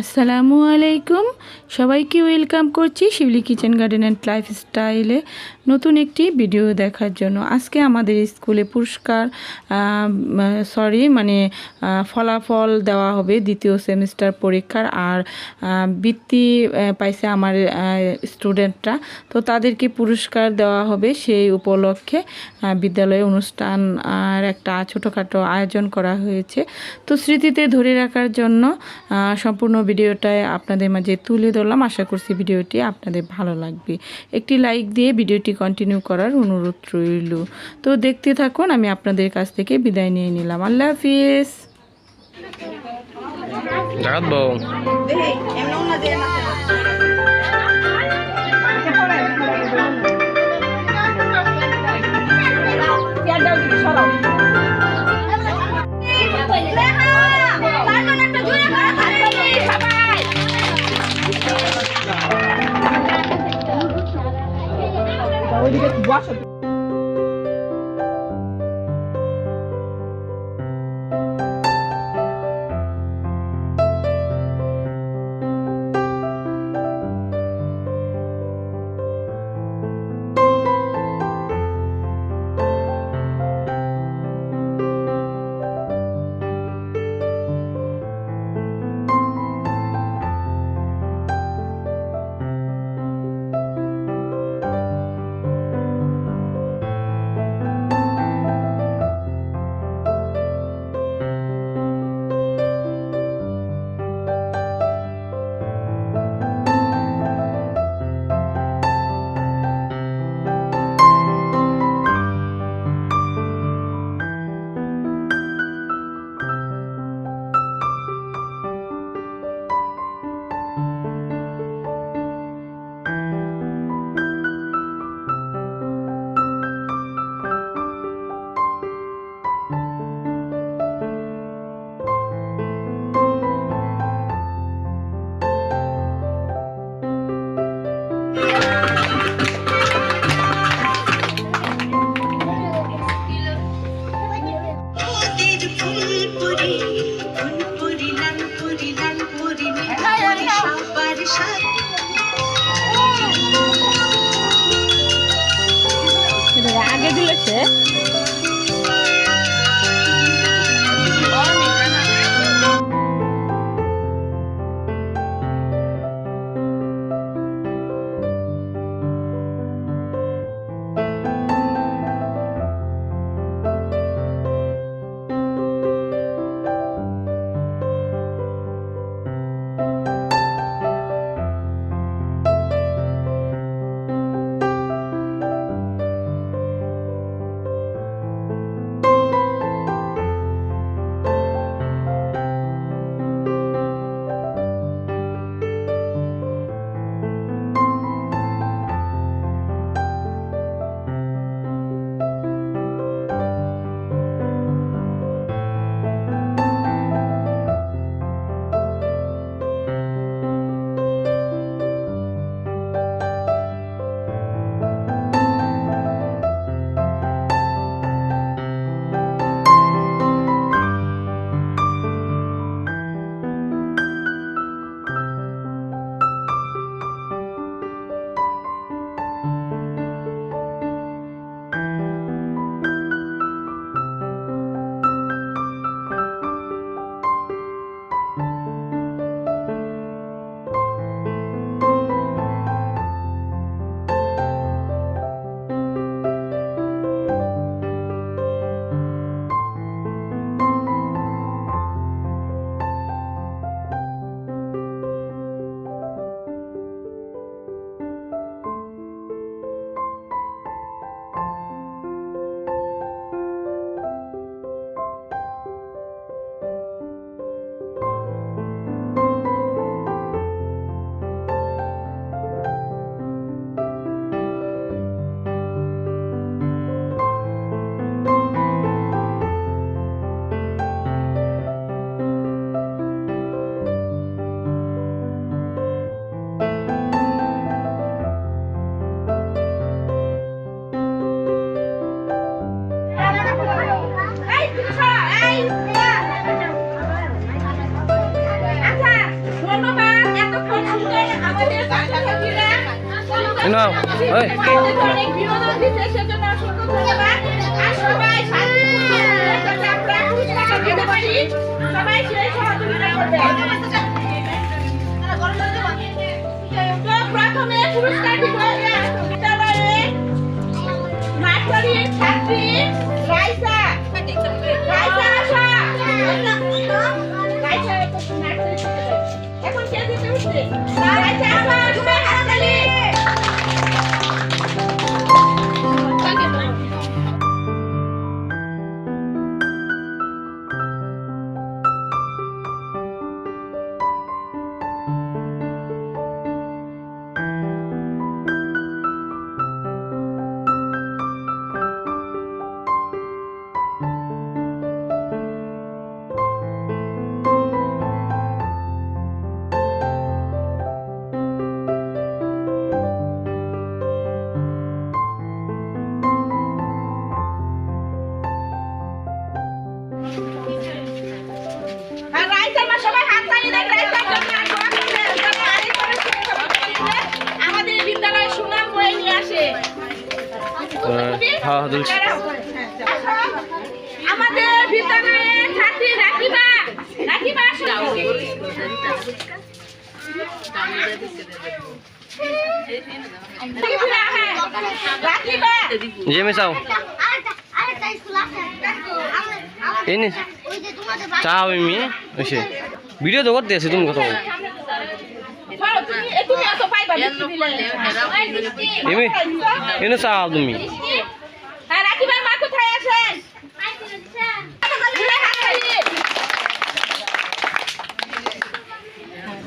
আসসালামু আলাইকুম। সবাইকে ওয়েলকাম করছি Shibli kitchen garden and life স্টাইলে নতুন একটি ভিডিও দেখার জন্য আজকে আমাদের স্কুলে পুরস্কার সরি মানে ফলাফল দেওয়া হবে দ্বিতীয় সেমিস্টার পরীক্ষার আর বৃত্তি পাইছে আমার স্টুডেন্টরা। তো তাদেরকে পুরস্কার দেওয়া হবে সেই উপলক্ষে বিদ্যালয়ে অনুষ্ঠান আর একটা ছোটোখাটো আয়োজন করা হয়েছে। তো স্মৃতিতে ধরে রাখার জন্য সম্পূর্ণ ভিডিওটায় আপনাদের মাঝে তুলে ধরলাম। আশা করছি ভিডিওটি আপনাদের ভালো লাগবে। একটি লাইক দিয়ে ভিডিওটি কন্টিনিউ করার অনুরোধ রইল। তো দেখতে থাকুন আমি আপনাদের কাছ থেকে বিদায় নিয়ে নিলাম। আল্লাহ হাফিজ। বউ মোদের আমাদের রাখিবা রাখিবা হবে ভিডিও তো করতে আছে তুমি বলো। এমনি এনে চা তুমি হ্যাঁ রাখিবার মা কোথায় আছেন ঘুরে হাত তালি। তারপরে আমাদের বিদ্যালয়ে সায়ন্তী সরকার সায়ন্তী আসা যারা পাইছে না আবার দিব আবার পাইবো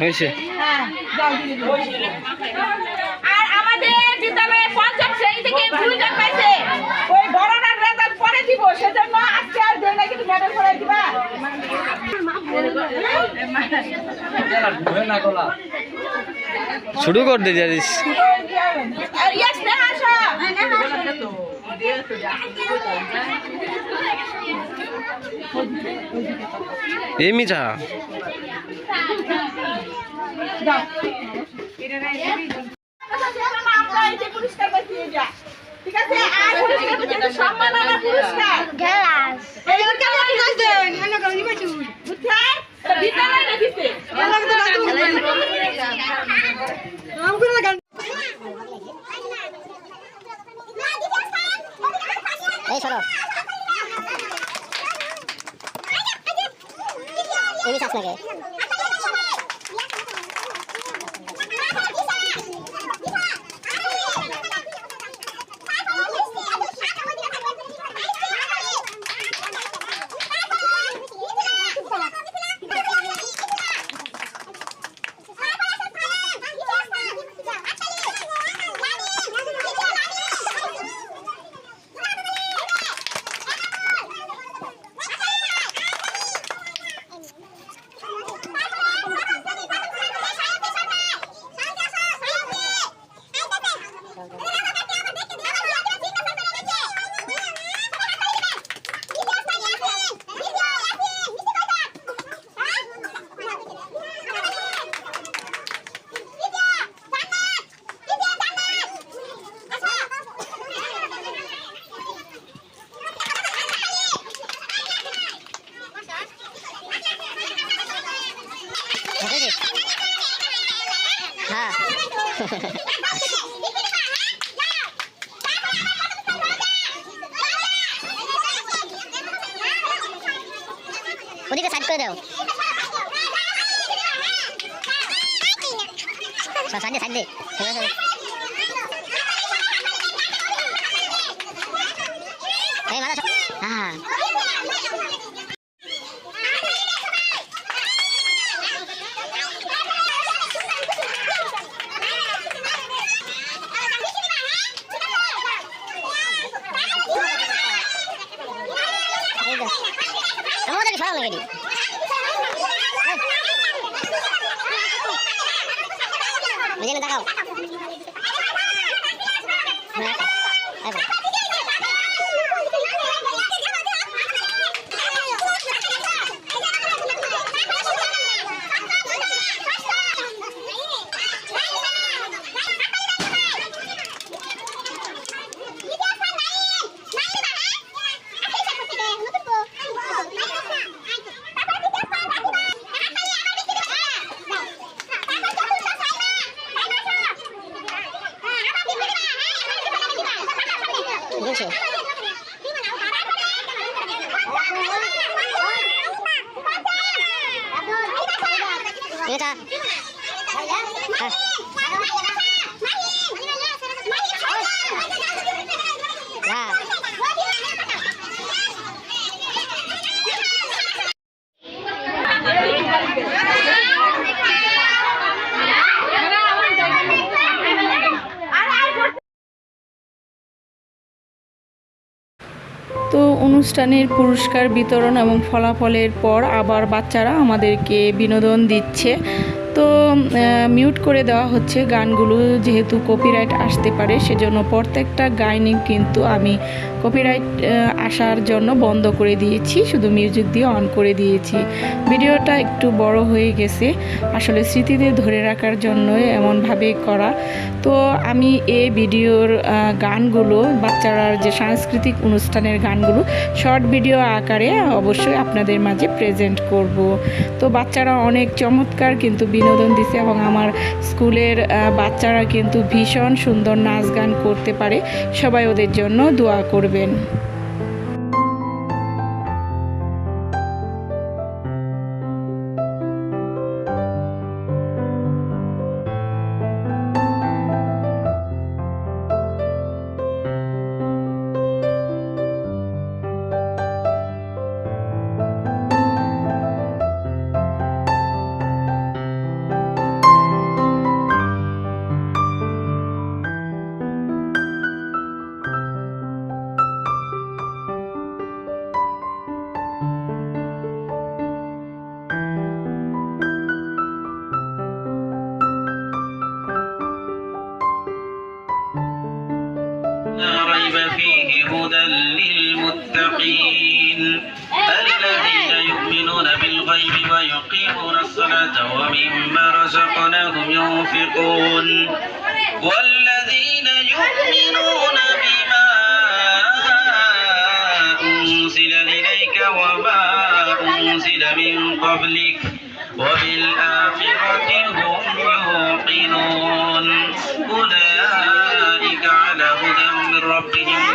হয়েছে। হ্যাঁ, আর আমাদের বিদ্যালয়ে পঞ্চম শ্রেণি থেকে পাইছে। ওই রেজাল্ট পরে দিব সেজন্য আজকে আর দেয় না কিন্তু ম্যাডাম করে দিবা। শুরু কর দে ইয়ে এমনি চা ঠিক আছে? ওদিকে সাইড করে দাও সাইড দে সাইড দে বুঝে না দেখাও হ্যাঁ, অনুষ্ঠানের পুরস্কার বিতরণ এবং ফলাফলের পর আবার বাচ্চারা আমাদেরকে বিনোদন দিচ্ছে। মিউট করে দেওয়া হচ্ছে গানগুলো, যেহেতু কপিরাইট আসতে পারে, সেজন্য প্রত্যেকটা গাইনি কিন্তু আমি কপিরাইট আসার জন্য বন্ধ করে দিয়েছি, শুধু মিউজিক দিয়ে অন করে দিয়েছি। ভিডিওটা একটু বড় হয়ে গেছে, আসলে স্মৃতিদের ধরে রাখার জন্য এমনভাবে করা। তো আমি এই ভিডিওর গানগুলো, বাচ্চারা যে সাংস্কৃতিক অনুষ্ঠানের গানগুলো শর্ট ভিডিও আকারে অবশ্যই আপনাদের মাঝে প্রেজেন্ট করব। তো বাচ্চারা অনেক চমৎকার কিন্তু বিনোদন দিছে এবং আমার স্কুলের বাচ্চারা কিন্তু ভীষণ সুন্দর নাচ গান করতে পারে। সবাই ওদের জন্য দোয়া করবেন। بالغيب ويقيمون الصلاة ومما رزقناهم ينفقون. والذين يؤمنون بما أنزل إليك وما أنزل من قبلك وبالآخرة هم يوقنون. أولئك على هدى من ربهم.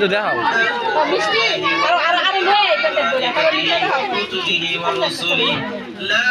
তো দেখাও। لا